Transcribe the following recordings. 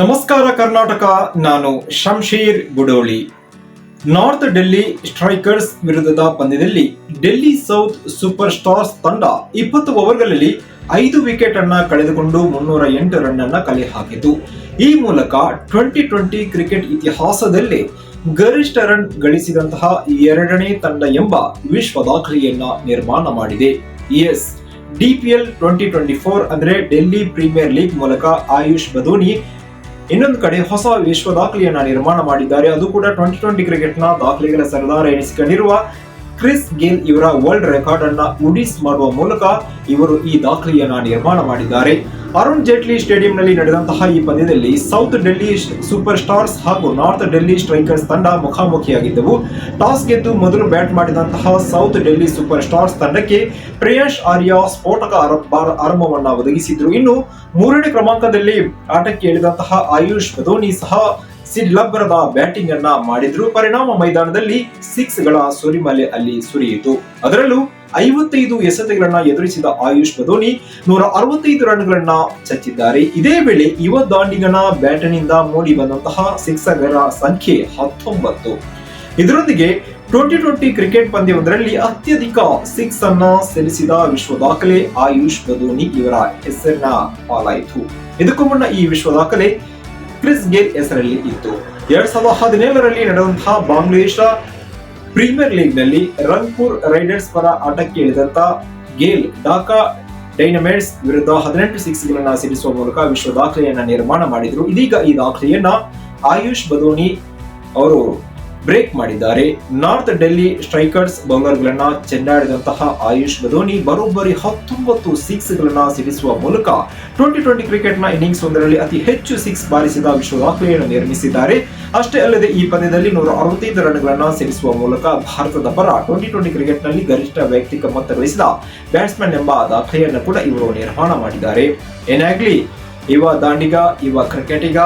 ನಮಸ್ಕಾರ ಕರ್ನಾಟಕ, ನಾನು Shamsheer Gudoli. North Delhi strikers ವಿರುದ್ಧದ ಪಂದ್ಯದಲ್ಲಿ ಡೆಲ್ಲಿ ಸೌತ್ ಸೂಪರ್ ಸ್ಟಾರ್ಸ್ ತಂಡ ಇಪ್ಪತ್ತು ಓವರ್ಗಳಲ್ಲಿ ಐದು ವಿಕೆಟ್ ಅನ್ನ ಕಳೆದುಕೊಂಡು ಮುನ್ನೂರ ಎಂಟು ರನ್ ಅನ್ನ ಕಲೆ ಹಾಕಿತು. ಈ ಮೂಲಕ ಟ್ವೆಂಟಿ ಟ್ವೆಂಟಿ ಕ್ರಿಕೆಟ್ ಇತಿಹಾಸದಲ್ಲಿ ಗರಿಷ್ಠ ರನ್ ಗಳಿಸಿದಂತಹ ಎರಡನೇ ತಂಡ ಎಂಬ ವಿಶ್ವ ದಾಖಲೆಯನ್ನ ನಿರ್ಮಾಣ ಮಾಡಿದೆ. S DPL twenty twenty four ಅಂದ್ರೆ ಡೆಲ್ಲಿ ಪ್ರೀಮಿಯರ್ ಲೀಗ್ ಮೂಲಕ ಆಯುಷ್ ಬದೋನಿ ಇನ್ನೊಂದು ಕಡೆ ಹೊಸ ವಿಶ್ವ ದಾಖಲೆಯನ್ನ ನಿರ್ಮಾಣ ಮಾಡಿದ್ದಾರೆ. ಅದು ಕೂಡ ಟ್ವೆಂಟಿ ಟ್ವೆಂಟಿ ಕ್ರಿಕೆಟ್ನ ದಾಖಲೆಗಳ ಸರದಾರ ಎನಿಸಿಕೊಂಡಿರುವ ಕ್ರಿಸ್ ಗೇಲ್ ಇವರ ವರ್ಲ್ಡ್ ರೆಕಾರ್ಡ್ ಅನ್ನ ಮುಡಿಸ್ ಮಾಡುವ ಮೂಲಕ ಇವರು ಈ ದಾಖಲೆಯನ್ನ ನಿರ್ಮಾಣ ಮಾಡಿದ್ದಾರೆ. ಅರುಣ್ ಜೇಟ್ಲಿ ಸ್ಟೇಡಿಯಂನಲ್ಲಿ ನಡೆದಂತಹ ಈ ಪಂದ್ಯದಲ್ಲಿ ಸೌತ್ ಡೆಲ್ಲಿ ಸೂಪರ್ ಸ್ಟಾರ್ಸ್ ಹಾಗೂ ನಾರ್ತ್ ಡೆಲ್ಲಿ ಸ್ಟ್ರೈಕರ್ಸ್ ತಂಡ ಮುಖಾಮುಖಿಯಾಗಿದ್ದವು. ಟಾಸ್ ಗೆದ್ದು ಮೊದಲು ಬ್ಯಾಟ್ ಮಾಡಿದಂತಹ ಸೌತ್ ಡೆಲ್ಲಿ ಸೂಪರ್ ಸ್ಟಾರ್ಸ್ ತಂಡಕ್ಕೆ ಪ್ರೇಯಶ್ ಆರ್ಯ ಸ್ಫೋಟಕ ಆರಂಭವನ್ನು ಒದಗಿಸಿದ್ರು. ಇನ್ನು ಮೂರನೇ ಕ್ರಮಾಂಕದಲ್ಲಿ ಆಟಕ್ಕೆ ಇಳಿದಂತಹ ಆಯುಷ್ ಬದೋನಿ ಸಹ ಸಿಡ್ಲಬ್ಬರದ ಬ್ಯಾಟಿಂಗ್ ಅನ್ನ ಮಾಡಿದ್ರು. ಪರಿಣಾಮ ಮೈದಾನದಲ್ಲಿ ಸಿಕ್ಸ್ಗಳ ಸುರಿಮಲೆ ಅಲ್ಲಿ ಸುರಿಯಿತು. ಅದರಲ್ಲೂ ಐವತ್ತೈದು ಎಸೆತಗಳನ್ನ ಎದುರಿಸಿದ ಆಯುಷ್ ಬದೋನಿ ನೂರ ಅರವತ್ತೈದು ರನ್ಗಳನ್ನ ಚಚ್ಚಿದ್ದಾರೆ. ಇದೇ ವೇಳೆ ಯುವ ದಾಂಡಿಗನ ಬ್ಯಾಟನಿಂದ ಮೂಡಿ ಬಂದಂತಹ ಸಿಕ್ಸರ್ಗಳ ಸಂಖ್ಯೆ ಹತ್ತೊಂಬತ್ತು. ಇದರೊಂದಿಗೆ ಟ್ವೆಂಟಿ ಟ್ವೆಂಟಿ ಕ್ರಿಕೆಟ್ ಪಂದ್ಯವೊಂದರಲ್ಲಿ ಅತ್ಯಧಿಕ ಸಿಕ್ಸ್ ಅನ್ನ ಸೆಲಿಸಿದ ವಿಶ್ವ ದಾಖಲೆ ಆಯುಷ್ ಬದೋನಿ ಇವರ ಹೆಸರಿನ ಪಾಲಾಯಿತು. ಇದಕ್ಕೂ ಮುನ್ನ ಈ ವಿಶ್ವ ದಾಖಲೆ ಕ್ರಿಸ್ ಗೇಲ್ ಹೆಸರಲ್ಲಿ ಇತ್ತು. ಎರಡ್ ಸಾವಿರದ ಹದಿನೇಳರಲ್ಲಿ ನಡೆದಂತಹ ಬಾಂಗ್ಲಾದೇಶ ಪ್ರೀಮಿಯರ್ ಲೀಗ್ನಲ್ಲಿ ರಂಗ್ಪುರ್ ರೈಡರ್ಸ್ ಪರ ಆಟಕ್ಕೆ ಇಳಿದಂತ ಗೇಲ್ ಢಾಕಾ ಡೈನಮೈಟ್ಸ್ ವಿರುದ್ಧ ಹದಿನೆಂಟು ಸಿಕ್ಸ್ ಗಳನ್ನ ಸಿಡಿಸುವ ಮೂಲಕ ವಿಶ್ವ ದಾಖಲೆಯನ್ನ ನಿರ್ಮಾಣ ಮಾಡಿದ್ರು. ಇದೀಗ ಈ ದಾಖಲೆಯನ್ನ ಆಯುಷ್ ಬದೋನಿ ಅವರು ಬ್ರೇಕ್ ಮಾಡಿದ್ದಾರೆ. ನಾರ್ತ್ ಡೆಲ್ಲಿ ಸ್ಟ್ರೈಕರ್ಸ್ ಬೌಲರ್ಗಳನ್ನ ಚೆಂಡಾಡಿದಂತಹ ಆಯುಷ್ ಬದೋನಿ ಬರೋಬ್ಬರಿ ಹತ್ತೊಂಬತ್ತು ಸಿಕ್ಸ್ ಗಳನ್ನ ಸಿಡಿಸುವ ಮೂಲಕ ಟ್ವೆಂಟಿ ಟ್ವೆಂಟಿ ಕ್ರಿಕೆಟ್ನ ಇನ್ನಿಂಗ್ಸ್ ಒಂದರಲ್ಲಿ ಅತಿ ಹೆಚ್ಚು ಸಿಕ್ಸ್ ಬಾರಿಸಿದ ವಿಶ್ವ ದಾಖಲೆಯನ್ನು ನಿರ್ಮಿಸಿದ್ದಾರೆ. ಅಷ್ಟೇ ಅಲ್ಲದೆ ಈ ಪಂದ್ಯದಲ್ಲಿ ನೂರ ಅರವತ್ತೈದು ರನ್ಗಳನ್ನ ಸಿಡಿಸುವ ಮೂಲಕ ಭಾರತದ ಪರ ಟ್ವೆಂಟಿ ಟ್ವೆಂಟಿ ಕ್ರಿಕೆಟ್ನಲ್ಲಿ ಗರಿಷ್ಠ ವೈಯಕ್ತಿಕ ಮೊತ್ತ ಗಳಿಸಿದ ಬ್ಯಾಟ್ಸ್ಮನ್ ಎಂಬ ದಾಖಲೆಯನ್ನು ಕೂಡ ಇವರು ನಿರ್ಮಾಣ ಮಾಡಿದ್ದಾರೆ. ಏನಾಗ್ಲಿ, ಯುವ ದಾಂಡಿಗ ಇವ ಕ್ರಿಕೆಟಿಗ,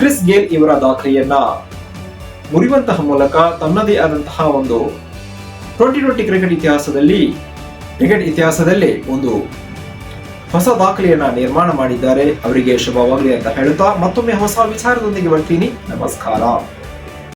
ಕ್ರಿಸ್ ಗೇಲ್ ಇವರ ದಾಖಲೆಯನ್ನ ಮುರಿಯುವಂತಹ ಮೂಲಕ ತನ್ನದೇ ಆದಂತಹ ಒಂದು ಟ್ವೆಂಟಿ ಟ್ವೆಂಟಿ ಕ್ರಿಕೆಟ್ ಇತಿಹಾಸದಲ್ಲಿ ಕ್ರಿಕೆಟ್ ಇತಿಹಾಸದಲ್ಲಿ ಒಂದು ಹೊಸ ದಾಖಲೆಯನ್ನ ನಿರ್ಮಾಣ ಮಾಡಿದ್ದಾರೆ. ಅವರಿಗೆ ಶುಭವಾಗಲಿ ಅಂತ ಹೇಳುತ್ತಾ ಮತ್ತೊಮ್ಮೆ ಹೊಸ ವಿಚಾರದೊಂದಿಗೆ ಬರ್ತೀನಿ. ನಮಸ್ಕಾರ.